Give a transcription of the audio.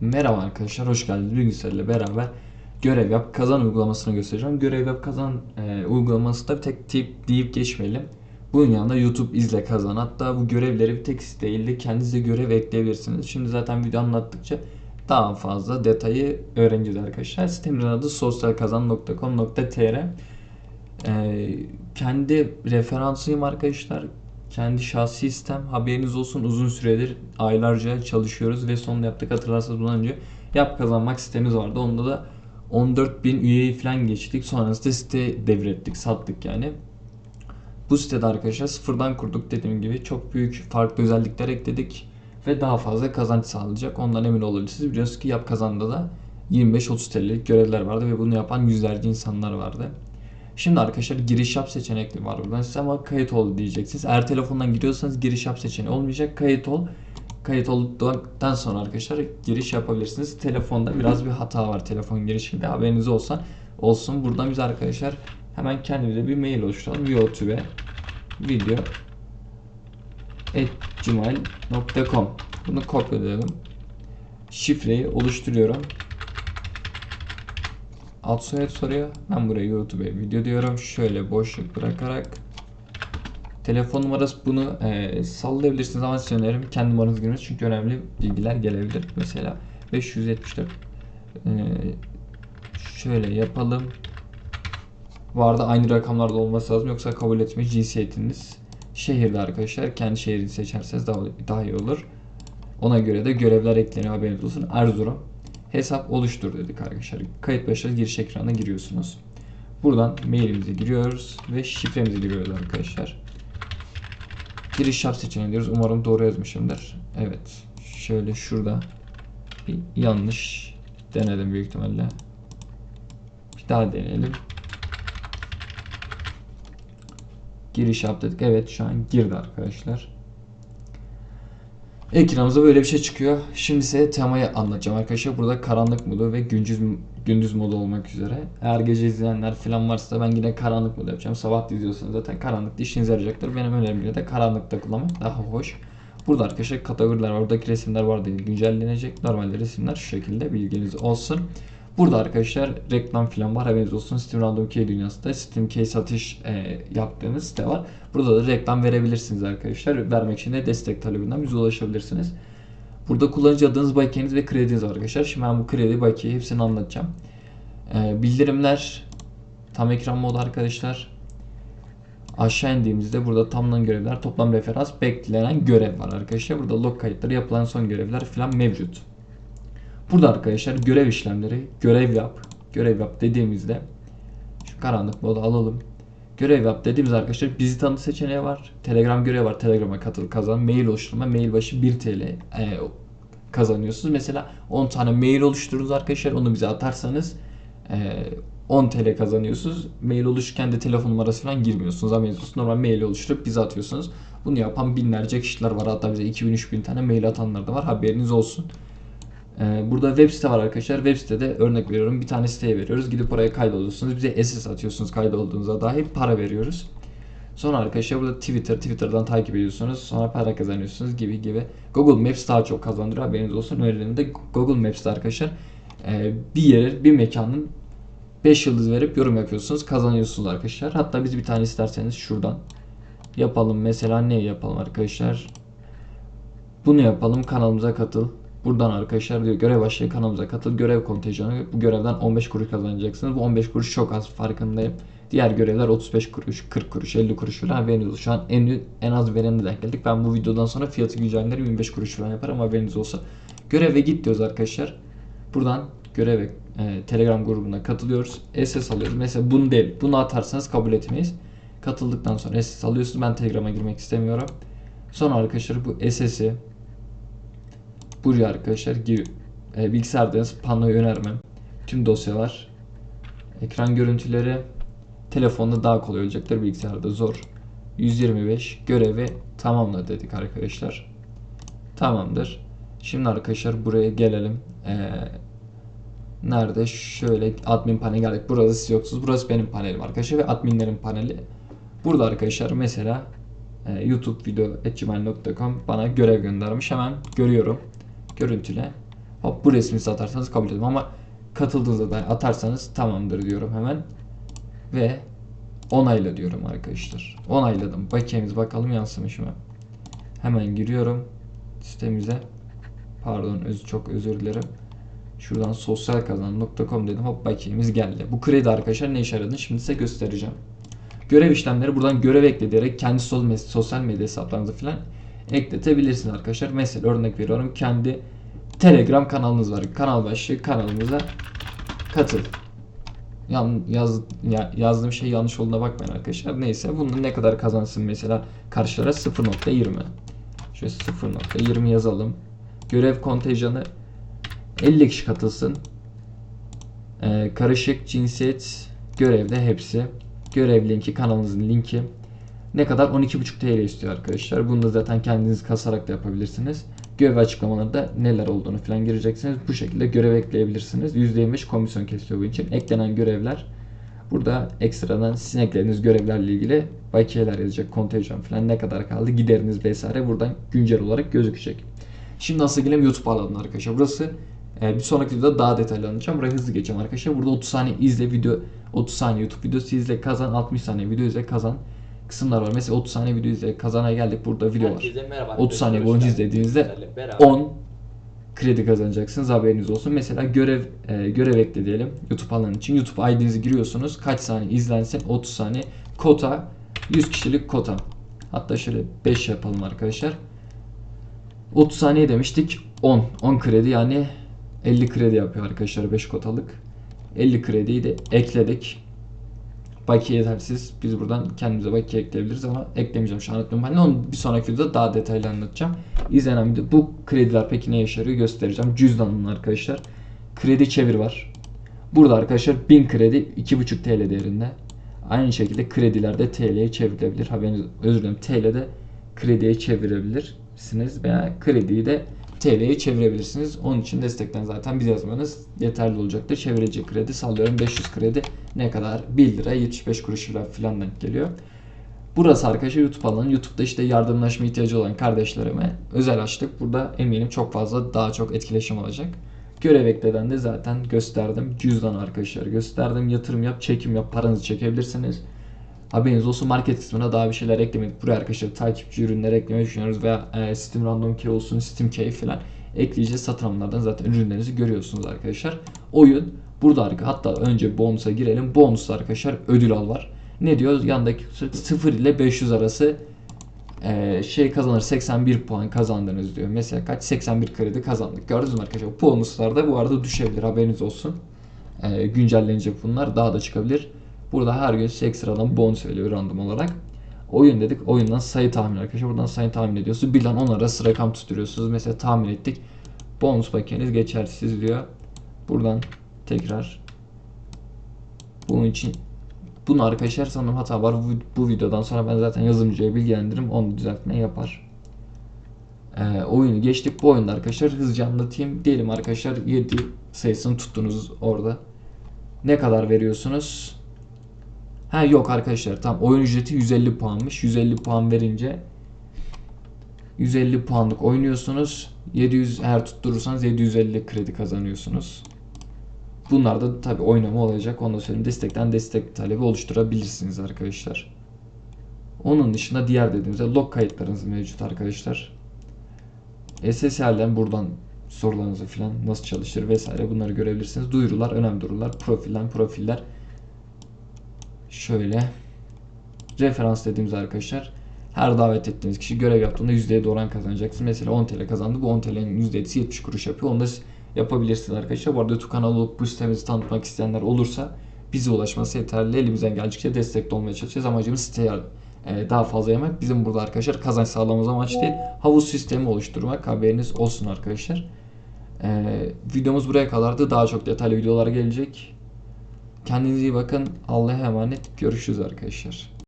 Merhaba arkadaşlar, hoş geldiniz. Bilgisayar ile beraber görev yap kazan uygulamasını göstereceğim. Görev yap kazan e, uygulaması da bir tek tip deyip geçmeyelim. Bunun yanında YouTube izle kazan. Hatta bu görevleri bir tek değil de kendinize görev ekleyebilirsiniz. Şimdi zaten video anlattıkça daha fazla detayı öğreneceğiz arkadaşlar. Sitemizin adı sosyalkazan.com.tr ee, kendi referansıyım arkadaşlar. Kendi şahsi sistem haberiniz olsun uzun süredir aylarca çalışıyoruz ve sonunda yaptık hatırlarsanız bundan önce yap kazanmak sitemiz vardı. Onda da 14 bin üyeyi falan geçtik. Sonrasında site devrettik, sattık yani. Bu sitede arkadaşlar sıfırdan kurduk dediğim gibi çok büyük farklı özellikler ekledik ve daha fazla kazanç sağlayacak. Ondan emin olabilirsiniz. Biliyorsunuz ki yap kazanda da 25-30 TL'lik görevler vardı ve bunu yapan yüzlerce insanlar vardı. Şimdi arkadaşlar giriş yap seçenekli var buradan size ama kayıt ol diyeceksiniz. Eğer telefondan giriyorsanız giriş yap seçeneği olmayacak. Kayıt ol. Kayıt olduktan sonra arkadaşlar giriş yapabilirsiniz. Telefonda biraz bir hata var telefon girişinde haberiniz olsa olsun. Buradan biz arkadaşlar hemen kendimize bir mail oluşturalım. youtube video gmail.com Bunu kopyalayalım. Şifreyi oluşturuyorum. Alt soyad soruyor. Ben buraya YouTube'e video diyorum. Şöyle boşluk bırakarak telefon numarası bunu e, sallayabilirsiniz ama size öneririm kendi numaranızı girmeniz çünkü önemli bilgiler gelebilir. Mesela 574 e, şöyle yapalım. Bu arada aynı rakamlarda olması lazım yoksa kabul etme cinsiyetiniz. Şehirde arkadaşlar kendi şehrini seçerseniz daha, daha iyi olur. Ona göre de görevler ekleniyor haberiniz olsun. Erzurum hesap oluştur dedik arkadaşlar. Kayıt başarılı giriş ekranına giriyorsunuz. Buradan mailimizi giriyoruz ve şifremizi giriyoruz arkadaşlar. Giriş yap seçeneği diyoruz. Umarım doğru yazmışımdır. Evet. Şöyle şurada bir yanlış denedim büyük ihtimalle. Bir daha deneyelim. Giriş yap dedik. Evet şu an girdi arkadaşlar. Ekranımızda böyle bir şey çıkıyor. Şimdi size temayı anlatacağım arkadaşlar. Burada karanlık modu ve gündüz gündüz modu olmak üzere. Eğer gece izleyenler falan varsa ben yine karanlık modu yapacağım. Sabah izliyorsanız zaten karanlıkta işinize yarayacaktır. Benim önerim de karanlıkta kullanmak daha hoş. Burada arkadaşlar kategoriler var. Oradaki resimler var değil. Güncellenecek. Normalde resimler şu şekilde bilginiz olsun. Burada arkadaşlar reklam falan var haberiniz olsun. Steam Random Key dünyasında Steam Key satış e, yaptığınız site var. Burada da reklam verebilirsiniz arkadaşlar. Vermek için de destek talebinden bize ulaşabilirsiniz. Burada kullanıcı adınız, bakiyeniz ve krediniz arkadaşlar. Şimdi ben bu kredi, bakiye hepsini anlatacağım. E, bildirimler tam ekran modu arkadaşlar. Aşağı indiğimizde burada tamlanan görevler, toplam referans, beklenen görev var arkadaşlar. Burada log kayıtları, yapılan son görevler falan mevcut. Burada arkadaşlar görev işlemleri, görev yap, görev yap dediğimizde şu karanlık modu alalım. Görev yap dediğimiz arkadaşlar bizi tanı seçeneği var. Telegram görevi var. Telegram'a katıl kazan. Mail oluşturma. Mail başı 1 TL e, kazanıyorsunuz. Mesela 10 tane mail oluştururuz arkadaşlar. Onu bize atarsanız e, 10 TL kazanıyorsunuz. Mail oluşurken de telefon numarası falan girmiyorsunuz. Olsun. Normal mail oluşturup bize atıyorsunuz. Bunu yapan binlerce kişiler var. Hatta bize 2000-3000 tane mail atanlar da var. Haberiniz olsun. Ee, burada web site var arkadaşlar. Web sitede örnek veriyorum bir tane siteye veriyoruz. Gidip oraya kaydoluyorsunuz. Bize SS atıyorsunuz kaydolduğunuzda dahi para veriyoruz. Sonra arkadaşlar burada Twitter, Twitter'dan takip ediyorsunuz. Sonra para kazanıyorsunuz gibi gibi. Google Maps daha çok kazandırıyor. Haberiniz olsun. Önerilerimde Google Maps'te arkadaşlar e, bir yere, bir mekanın 5 yıldız verip yorum yapıyorsunuz. Kazanıyorsunuz arkadaşlar. Hatta biz bir tane isterseniz şuradan yapalım. Mesela ne yapalım arkadaşlar? Bunu yapalım. Kanalımıza katıl. Buradan arkadaşlar diyor görev başlığı kanalımıza katıl görev kontenjanı bu görevden 15 kuruş kazanacaksınız. Bu 15 kuruş çok az farkındayım. Diğer görevler 35 kuruş, 40 kuruş, 50 kuruş falan olsun. Şu an en, en az verene denk geldik. Ben bu videodan sonra fiyatı güncelleri 25 kuruş falan yaparım haberiniz olsun. Göreve git diyoruz arkadaşlar. Buradan göreve e, Telegram grubuna katılıyoruz. SS alıyoruz. Mesela bunu değil. Bunu atarsanız kabul etmeyiz. Katıldıktan sonra SS alıyorsunuz. Ben Telegram'a girmek istemiyorum. Sonra arkadaşlar bu SS'i Buraya arkadaşlar gir, e, bilgisayardayız. Panoyu önermem. Tüm dosyalar. Ekran görüntüleri. Telefonda daha kolay olacaktır. Bilgisayarda zor. 125 görevi tamamla dedik arkadaşlar. Tamamdır. Şimdi arkadaşlar buraya gelelim. Ee, nerede? Şöyle admin paneli geldik. Burası siz yoksunuz. Burası benim panelim arkadaşlar ve adminlerin paneli. Burada arkadaşlar mesela e, youtube video bana görev göndermiş. Hemen görüyorum görüntüle. Hop bu resmi atarsanız kabul ediyorum ama katıldığınızda da atarsanız tamamdır diyorum hemen. Ve onayla diyorum arkadaşlar. Onayladım. Bakiyemiz bakalım yansımış mı? Hemen giriyorum sitemize. Pardon öz çok özür dilerim. Şuradan sosyalkazan.com dedim. Hop bakiyemiz geldi. Bu kredi arkadaşlar ne işe yaradığını şimdi size göstereceğim. Görev işlemleri buradan görev ekle diyerek kendi sosyal medya hesaplarınızı falan ekletebilirsiniz arkadaşlar. Mesela örnek veriyorum kendi Telegram kanalınız var. Kanal başlığı kanalımıza katıl. Yan, yaz, ya- yazdığım şey yanlış olduğuna bakmayın arkadaşlar. Neyse bunun ne kadar kazansın mesela karşılara 0.20. Şöyle 0.20 yazalım. Görev kontenjanı 50 kişi katılsın. Ee, karışık cinsiyet görevde hepsi. Görev linki kanalınızın linki. Ne kadar 12.5 TL istiyor arkadaşlar. Bunu da zaten kendiniz kasarak da yapabilirsiniz. Görev açıklamalarında neler olduğunu falan gireceksiniz. Bu şekilde görev ekleyebilirsiniz. %25 komisyon kesiyor bu için. Eklenen görevler burada ekstradan sizin eklediğiniz görevlerle ilgili bakiyeler yazacak. Kontenjan falan ne kadar kaldı gideriniz vesaire buradan güncel olarak gözükecek. Şimdi nasıl gelelim YouTube alanına arkadaşlar. Burası e, bir sonraki videoda daha detaylı anlatacağım. Buraya hızlı geçeceğim arkadaşlar. Burada 30 saniye izle video 30 saniye YouTube videosu izle kazan 60 saniye video izle kazan kısımlar var. Mesela 30 saniye video izle kazana geldik. Burada video var. Herkese merhaba. 30 saniye boyunca izlediğinizde Sizlerle beraber 10 kredi kazanacaksınız haberiniz olsun. Mesela görev e, görev ekle diyelim YouTube alanı için. YouTube ID'nizi giriyorsunuz. Kaç saniye izlensin? 30 saniye. Kota 100 kişilik kota. Hatta şöyle 5 yapalım arkadaşlar. 30 saniye demiştik. 10. 10 kredi yani 50 kredi yapıyor arkadaşlar 5 kotalık. 50 krediyi de ekledik. Bakiye yetersiz. Biz buradan kendimize bakiye ekleyebiliriz ama eklemeyeceğim şu an anlatmıyorum. Ben onu bir sonraki videoda daha detaylı anlatacağım. İzlenen video bu krediler peki ne işe yarıyor göstereceğim. Cüzdanın arkadaşlar. Kredi çevir var. Burada arkadaşlar 1000 kredi 2.5 TL değerinde. Aynı şekilde kredilerde TL'ye çevrilebilir. Haberiniz özür dilerim TL'de krediye çevirebilirsiniz veya krediyi de TL'ye çevirebilirsiniz. Onun için destekten zaten biz yazmanız yeterli olacaktır. Çevirecek kredi sallıyorum 500 kredi ne kadar? 1 lira 75 kuruş falan denk geliyor. Burası arkadaşlar YouTube alanı. YouTube'da işte yardımlaşma ihtiyacı olan kardeşlerime özel açtık. Burada eminim çok fazla daha çok etkileşim olacak. Görev ekleden de zaten gösterdim. Cüzdan arkadaşlar gösterdim. Yatırım yap, çekim yap, paranızı çekebilirsiniz. Haberiniz olsun market kısmına daha bir şeyler eklemedik. Buraya arkadaşlar takipçi ürünler eklemeyi düşünüyoruz veya e, Steam Random Key olsun, Steam Key falan ekleyeceğiz. Satın alımlardan zaten ürünlerinizi görüyorsunuz arkadaşlar. Oyun burada arka hatta önce bonusa girelim. Bonus arkadaşlar ödül al var. Ne diyor? Yandaki 0 ile 500 arası e, şey kazanır 81 puan kazandınız diyor. Mesela kaç 81 kredi kazandık. Gördünüz mü arkadaşlar? Bonuslar da bu arada düşebilir. Haberiniz olsun. E, güncellenecek bunlar. Daha da çıkabilir. Burada her gün size ekstradan bonus veriyor random olarak. Oyun dedik. Oyundan sayı tahmin arkadaşlar. Buradan sayı tahmin ediyorsunuz. Birden 10 arası rakam tutturuyorsunuz. Mesela tahmin ettik. Bonus bakiyeniz geçersiz diyor. Buradan tekrar bunun için bunu arkadaşlar sanırım hata var. Bu, bu videodan sonra ben zaten yazılımcıya bilgilendiririm. Onu düzeltme yapar. Ee, oyunu geçtik. Bu oyunda arkadaşlar hızlıca anlatayım. Diyelim arkadaşlar 7 sayısını tuttunuz orada. Ne kadar veriyorsunuz? Ha yok arkadaşlar tam oyun ücreti 150 puanmış. 150 puan verince 150 puanlık oynuyorsunuz. 700 eğer tutturursanız 750 kredi kazanıyorsunuz. Bunlar da tabi oynama olacak. Onu da söyleyeyim. Destekten destek talebi oluşturabilirsiniz arkadaşlar. Onun dışında diğer dediğimizde log kayıtlarınız mevcut arkadaşlar. SSL'den buradan sorularınızı falan nasıl çalışır vesaire bunları görebilirsiniz. Duyurular, önemli duyurular, profilden profiller. Şöyle referans dediğimiz arkadaşlar her davet ettiğiniz kişi görev yaptığında %7 oran kazanacaksın. Mesela 10 TL kazandı. Bu 10 TL'nin %7'si 70 kuruş yapıyor. Onu da yapabilirsiniz arkadaşlar. Bu arada YouTube kanalı olup bu sitemizi tanıtmak isteyenler olursa bize ulaşması yeterli. Elimizden geldikçe destekli olmaya çalışacağız. Amacımız siteye e, daha fazla yemek. Bizim burada arkadaşlar kazanç sağlamamız amaç değil. Havuz sistemi oluşturmak. Haberiniz olsun arkadaşlar. E, videomuz buraya kadardı. Daha çok detaylı videolar gelecek. Kendinize iyi bakın. Allah'a emanet. Görüşürüz arkadaşlar.